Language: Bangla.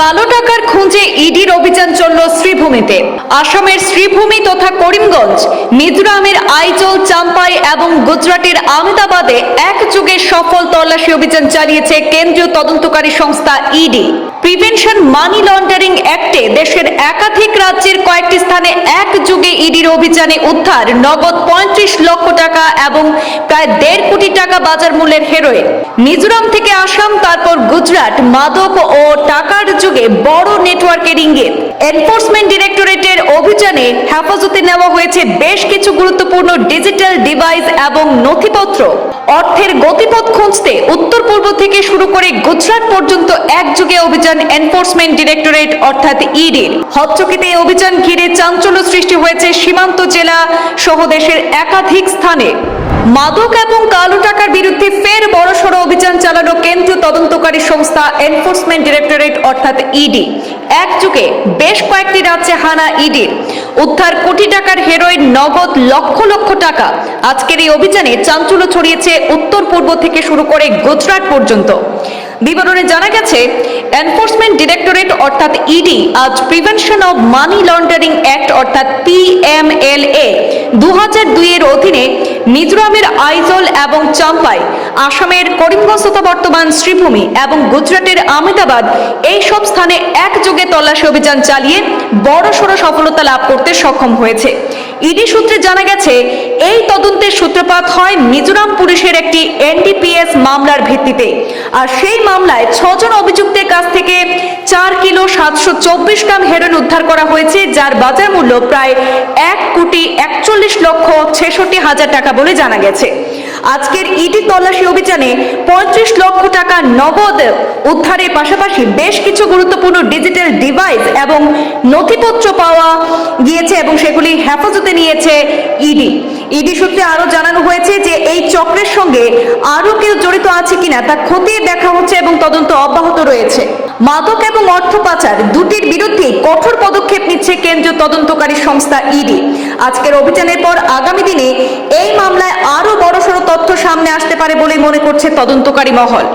কালো টাকার খুঁজে ইডির অভিযান চলল শ্রীভূমিতে। আসামের শ্রীভূমি তথা করিমগঞ্জ, মিজোরামের আইজল, চাম্পাই এবং গুজরাটের আহমেদাবাদে একযোগে সফল তল্লাশি অভিযান চালিয়েছে কেন্দ্রীয় তদন্তকারী সংস্থা ইডি। প্রিভেনশন মানি লন্ডারিং অ্যাক্টে দেশের একাধিক রাজ্যের কয়েকটি স্থানে একযোগে ইডির অভিযানে উদ্ধার, নগদ পঁয়ত্রিশ লক্ষ টাকা এবং প্রায় দেড় কোটি টাকা বাজার মূল্যের হেরোইন। মিজোরাম থেকে আসাম, তারপর গুজরাট, মাদক ও টাকার যুগে বড় নেটওয়ার্কের ইঙ্গিত। এনফোর্সমেন্ট ডিরেক্টরেটের অভিযানে হেফাজতে নেওয়া হয়েছে বেশ কিছু গুরুত্বপূর্ণ ডিজিটাল ডিভাইস এবং নথিপত্র। অর্থের গতিপথ খুঁজতে উত্তর পূর্ব থেকে শুরু করে গুজরাট পর্যন্ত একযোগে অভিযান এনফোর্সমেন্ট ডিরেক্টরেট, অর্থাৎ ইডির হচ্চকিতে এই অভিযান ঘিরে চাঞ্চল্য সৃষ্টি হয়েছে সীমান্ত জেলা সহ দেশের একাধিক স্থানে। মাদক এবং কালো টাকার বিরুদ্ধে ফের বড়সড় অভিযান চালানো কেন্দ্রীয় তদন্তকারী সংস্থা এনফোর্সমেন্ট ডিরেক্টরেট, অর্থাৎ ইডি একযুগে বেশ কয়েকটি রাজ্যে হানা ইডির উদ্ধার কোটি টাকার হেরোইন নগদ লক্ষ লক্ষ টাকা। আজকের এই অভিযানে চাঞ্চল্য ছড়িয়েছে উত্তর পূর্ব থেকে শুরু করে গুজরাট পর্যন্ত। বিবরণে জানা গেছে, এনফোর্সমেন্ট ডিরেক্টরেট, অর্থাৎ ইডি আজ prevention of money laundering act, অর্থাৎ পিএমএলএ দু হাজার দুইয়ের অধীনে মিজোরামের আইজল এবং চাম্পাই, আসামের করিমগঞ্জ তথা বর্তমান শ্রীভূমি এবং গুজরাটের আহমেদাবাদ এই সব স্থানে একযোগে তল্লাশি অভিযান চালিয়ে বড়সড় সফলতা লাভ করতে সক্ষম হয়েছে। ইডি সূত্রে জানা গেছে, এই তদন্তের সূত্রপাত হয় মিজোরাম পুলিশের একটি এনডিপিএস মামলার ভিত্তিতে। আর সেই মামলায় ছজন অভিযুক্তের কাছ থেকে সাতশো চব্বিশ গ্রাম হেরোইন উদ্ধার করা হয়েছে, যার বাজার মূল্য প্রায় এক কোটি একচল্লিশ লক্ষ ছেষট্টি হাজার টাকা বলে জানা গেছে। আজকের ইডি তল্লাশি অভিযানে পঁয়ত্রিশ লক্ষ টাকা নগদ উদ্ধারের পাশাপাশি বেশ কিছু গুরুত্বপূর্ণ ডিজিটাল ডিভাইস এবং নথিপত্র পাওয়া গিয়েছে এবং সেগুলি হেফাজতে নিয়েছে ইডি। ইডি সূত্রে আরও জানানো হয়েছে যে এই চক্রের সঙ্গে আরও কেউ জড়িত আছে কিনা তা খতিয়ে দেখা হচ্ছে এবং তদন্ত অব্যাহত রয়েছে। মাদক এবং অর্থ পাচার দুটির বিরুদ্ধে কঠোর পদক্ষেপ নিচ্ছে কেন্দ্রীয় তদন্তকারী সংস্থা ইডি। আজকের অভিযানের পর আগামী দিনে এই মামলায় আরও বড়সড় তথ্য সামনে আসতে পারে বলে মনে করছে তদন্তকারী মহল।